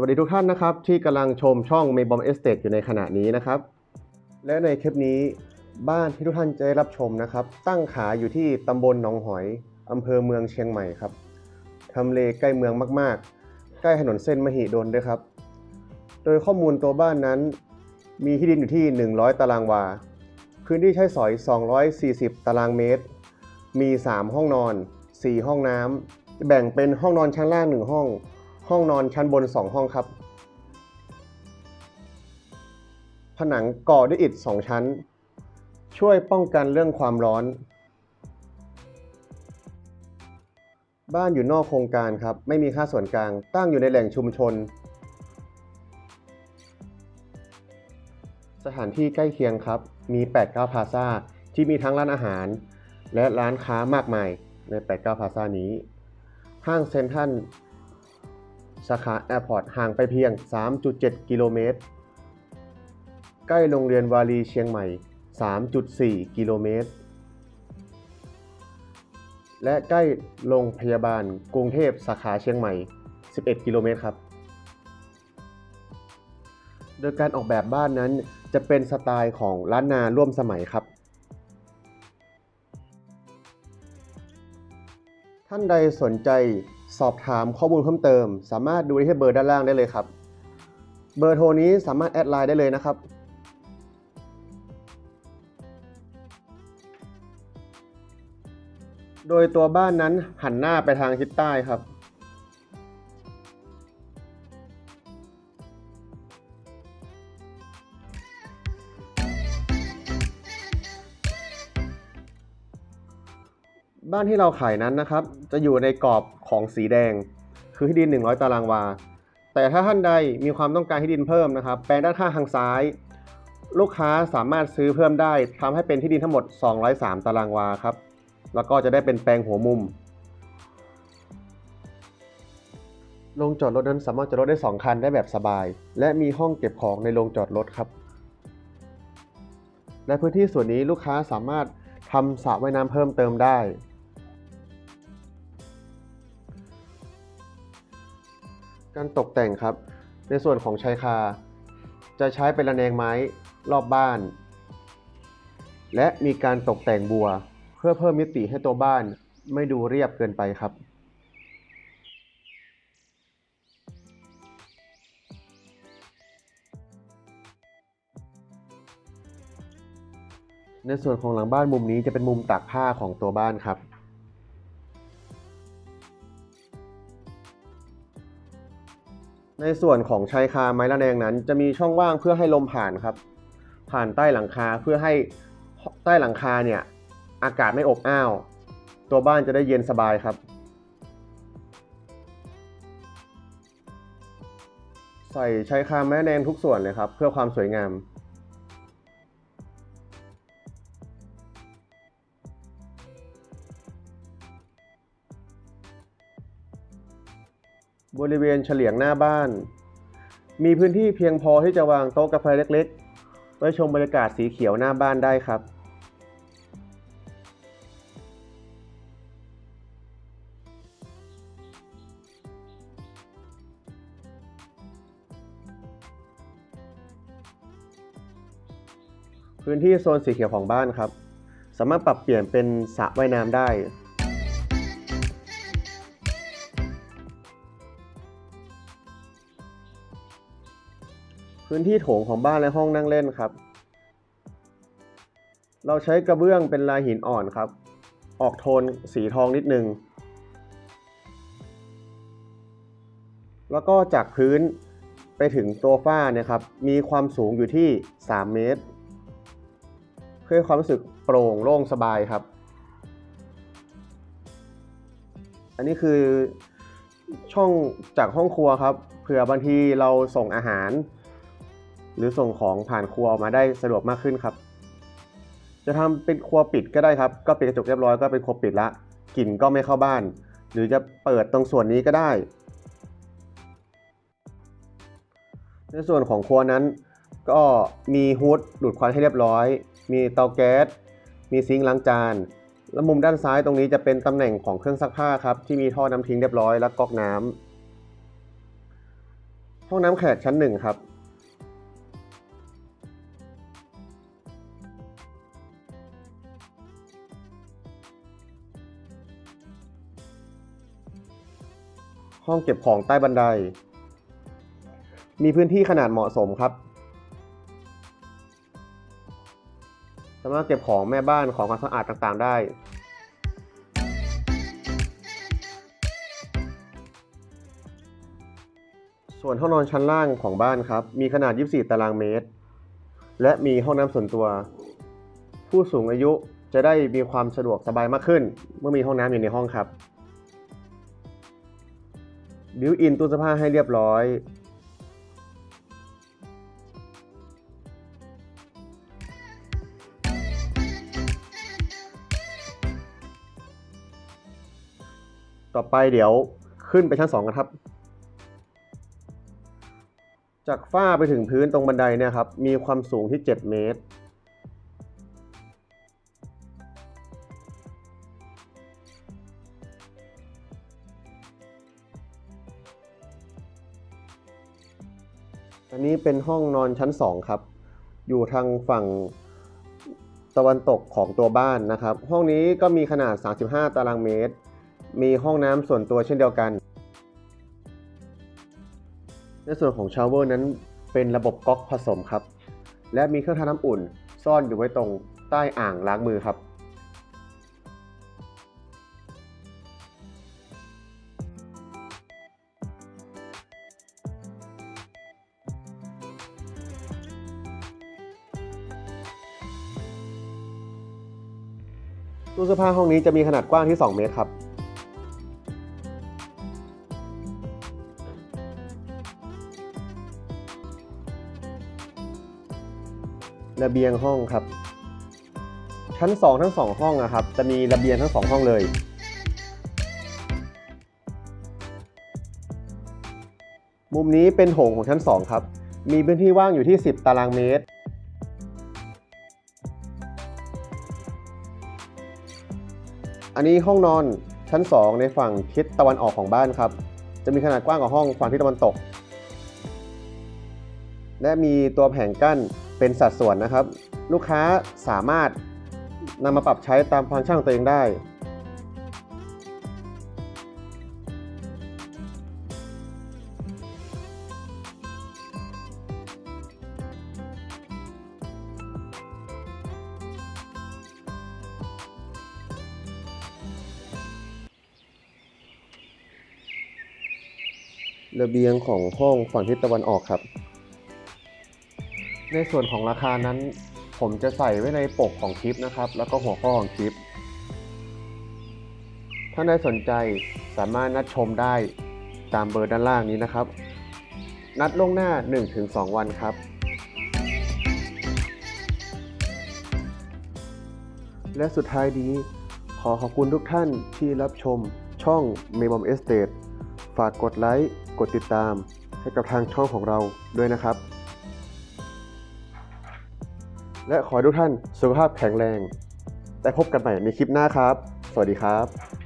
สวัสดีทุกท่านนะครับ ที่กำลังชมช่อง m a y b o m Estate อยู่ในขณะนี้นะครับ และในคลิปนี้บ้านที่ทุกท่านจะได้รับชมนะครับ ตั้งขาอยู่ที่ตำบลหนองหอยอำเภอเมืองเชียงใหม่ครับทำเลใกล้เมืองมากๆ ใกล้ถนนเส้นมหิดลด้วยครับ โดยข้อมูลตัวบ้านนั้น มีที่ดินอยู่ที่ 100 ตารางวา พื้นที่ใช้สอย 240 ตารางเมตร มี 3 ห้องนอน 4 ห้องน้ำแบ่งเป็นห้องนอนชั้นล่าง 1 ห้อง ห้องนอนชั้นบน 2 ห้องครับ ผนังก่อด้วยอิฐ2ชั้น ช่วยป้องกันเรื่องความร้อน บ้านอยู่นอกโครงการครับ ไม่มีค่าส่วนกลาง ตั้งอยู่ในแหล่งชุมชน สถานที่ใกล้เคียงครับ มี 89พาซาที่มีทั้งร้านอาหาร และร้านค้ามากมายใน 89พาซานี้ ห้างเซ็นทรัลสาขาแอร์พอร์ตห่างไปเพียง 3.7 กิโลเมตร ใกล้โรงเรียนวารีเชียงใหม่ 3.4 กิโลเมตร และใกล้โรงพยาบาลกรุงเทพสาขาเชียงใหม่ 11 กิโลเมตรครับ โดยการออกแบบบ้านนั้นจะเป็นสไตล์ของล้านนาร่วมสมัยครับ ท่านใดสนใจสอบถามข้อมูลเพิ่มเติม สามารถดูได้ที่เบอร์ด้านล่างได้เลยครับ เบอร์โทรนี้สามารถแอดไลน์ได้เลยนะครับ โดยตัวบ้านนั้นหันหน้าไปทางทิศใต้ครับ บ้านที่เราขายนั้นนะครับ จะอยู่ในกรอบของสีแดง คือที่ดิน 100 ตารางวา แต่ถ้าท่านใดมีความต้องการที่ดินเพิ่มนะครับ แปลงด้านข้างทางซ้าย ลูกค้าสามารถซื้อเพิ่มได้ทำให้เป็นที่ดินทั้งหมด 203 ตารางวาครับ แล้วก็จะได้เป็นแปลงหัวมุม โรงจอดรถนั้นสามารถจอดรถได้ 2 คันได้แบบสบาย และมีห้องเก็บของในโรงจอดรถครับ ในพื้นที่ส่วนนี้ลูกค้าสามารถทำสระว่ายน้ำเพิ่มเติมได้ การตกแต่งครับ ในส่วนของชายคา จะใช้เป็นระแนงไม้รอบบ้าน และมีการตกแต่งบัว พื่อเพิ่มมิติให้ตัวบ้านไม่ดูเรียบเกินไปครับในส่วนของหลังบ้านมุมนี้จะเป็นมุมตากผ้าของตัวบ้านครับ ในส่วนของชายคาไม้ระแนงนั้น จะมีช่องว่างเพื่อให้ลมผ่านครับ ผ่านใต้หลังคาเพื่อให้ใต้หลังคาเนี่ย อากาศไม่อบอ้าว ตัวบ้านจะได้เย็นสบายครับ ใส่ใชายคาม้ระแนงทุกส่วนเลยครับ เพื่อความสวยงาม บริเวณเฉลียงหน้าบ้าน มีพื้นที่เพียงพอที่จะวางโต๊ะกาแฟเล็กๆไว้ชมบรรยากาศสีเขียวหน้าบ้านได้ครับ พื้นที่โซนสีเขียวของบ้านครับ สามารถปรับเปลี่ยนเป็นสระว่ายน้ำได้ พื้นที่โถงของบ้านและห้องนั่งเล่นครับ เราใช้กระเบื้องเป็นลายหินอ่อนครับ ออกโทนสีทองนิดนึง แล้วก็จากพื้นไปถึงตัวฝ้าเนี่ยครับ มีความสูงอยู่ที่ 3 เมตร เพื่อให้ความรู้สึกโปร่งโล่งสบายครับ อันนี้คือช่องจากห้องครัวครับเผื่อบางทีเราส่งอาหาร หรือส่งของผ่านครัวออกมาได้สะดวกมากขึ้นครับ จะทำเป็นครัวปิดก็ได้ครับ ก็ปิดกระจกเรียบร้อยก็เป็นครัวปิดละกลิ่นก็ไม่เข้าบ้าน หรือจะเปิดตรงส่วนนี้ก็ได้ ในส่วนของครัวนั้นก็มีฮูดดูดควันให้เรียบร้อย มีเตาแก๊ส มีซิงค์ล้างจาน แล้วมุมด้านซ้ายตรงนี้จะเป็นตำแหน่งของเครื่องซักผ้าครับ ที่มีท่อน้ำทิ้งเรียบร้อยและก๊อกน้ำห้องน้ำแขกชั้นหนึ่งครับห้องเก็บของใต้บันได มีพื้นที่ขนาดเหมาะสมครับ สามารถเก็บของแม่บ้านของความสะอาดต่างๆได้ ส่วนห้องนอนชั้นล่างของบ้านครับ มีขนาด 24 ตารางเมตร และมีห้องน้ำส่วนตัว ผู้สูงอายุจะได้มีความสะดวกสบายมากขึ้น เมื่อมีห้องน้ำอยู่ในห้องครับ บิวอินตู้เสื้อผ้าให้เรียบร้อย ต่อไปเดี๋ยวขึ้นไปชั้น 2 กันครับ จากฝ้าไปถึงพื้นตรงบันไดเนี่ยครับ มีความสูงที่ 7 เมตร อันนี้เป็นห้องนอนชั้น 2 ครับ อยู่ทางฝั่งตะวันตกของตัวบ้านนะครับ ห้องนี้ก็มีขนาด 35 ตารางเมตร มีห้องน้ำส่วนตัวเช่นเดียวกัน ในส่วนของชาวเวอร์นั้นเป็นระบบก๊อกผสมครับ และมีเครื่องทำน้ำอุ่น ซ่อนอยู่ไว้ตรงใต้อ่างล้างมือครับ ตู้เสื้อผ้าห้องนี้จะมีขนาดกว้างที่ 2 เมตรครับ ระเบียงห้องครับ ชั้น 2 ทั้ง 2 ห้องนะครับ จะมีระเบียงทั้ง 2 ห้องเลย มุมนี้เป็นโถงของชั้น 2 ครับ มีพื้นที่ว่างอยู่ที่ 10 ตารางเมตร อันนี้ห้องนอนชั้น 2 ในฝั่งทิศตะวันออกของบ้านครับ จะมีขนาดกว้างกว่าห้องฝั่งทิศตะวันตก และมีตัวแผงกั้น เป็นสัดส่วนนะครับ ลูกค้าสามารถนำมาปรับใช้ตามฟังก์ชันของตัวเองได้ ระเบียงของห้องฝั่งทิศตะวันออกครับ ในส่วนของราคานั้น ผมจะใส่ไว้ในปกของคลิปนะครับ แล้วก็หัวข้อของคลิป ถ้าใครสนใจสามารถนัดชมได้ตามเบอร์ด้านล่างนี้นะครับ นัดล่วงหน้า 1-2 วันครับ และสุดท้ายนี้ขอขอบคุณทุกท่านที่รับชมช่อง m e m o m Estate ฝากกดไลค์ กดติดตามให้กับทางช่องของเราด้วยนะครับ และขอให้ทุกท่านสุขภาพแข็งแรง แต่พบกันใหม่ในคลิปหน้าครับ สวัสดีครับ